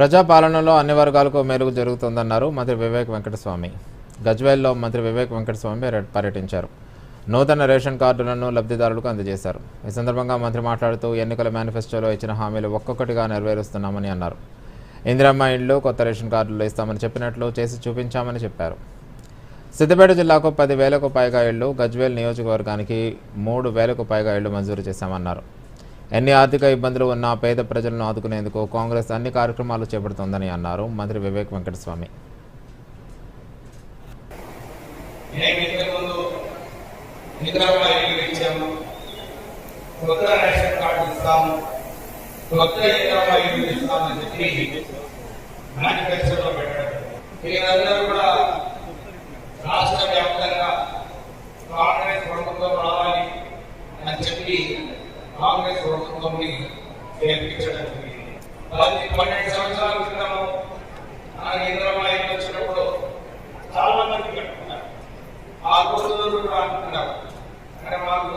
ప్రజాపాలనలో అన్ని వర్గాలకు మేలుగు జరుగుతుందన్నారు మంత్రి వివేక్ వెంకటస్వామి. గజ్వేల్లో మంత్రి వివేక్ వెంకటస్వామి పర్యటించారు. నూతన రేషన్ కార్డులను లబ్ధిదారులకు అందజేశారు. ఈ సందర్భంగా మంత్రి మాట్లాడుతూ ఎన్నికల మేనిఫెస్టోలో ఇచ్చిన హామీలు ఒక్కొక్కటిగా నెరవేరుస్తున్నామని అన్నారు. ఇందిరమ్మ ఇళ్ళు కొత్త రేషన్ కార్డులు ఇస్తామని చెప్పినట్లు చేసి చూపించామని చెప్పారు. సిద్దిపేట జిల్లాకు పది వేలకు పైగా ఇళ్ళు గజ్వేల్ నియోజకవర్గానికి మూడు వేలకు పైగా ఇళ్ళు మంజూరు చేశామన్నారు. ఎన్ని ఆర్థిక ఇబ్బందులు ఉన్నా పేద ప్రజలను ఆదుకునేందుకు కాంగ్రెస్ అన్ని కార్యక్రమాలు చేపడుతోందని అన్నారు మంత్రి వివేక్ వెంకటస్వామి. రాష్ట్ర వ్యాప్తంగా కాంగ్రెస్ ప్రభుత్వం రావాలి అని చెప్పి కాంగ్రెస్ ప్రభుత్వంని గెలిపించడం పన్నెండు సంవత్సరాల క్రితము వచ్చినప్పుడు చాలా మంది కట్టుకున్నారు. ఆ రోజు కూడా అనుకున్నారు అంటే మాకు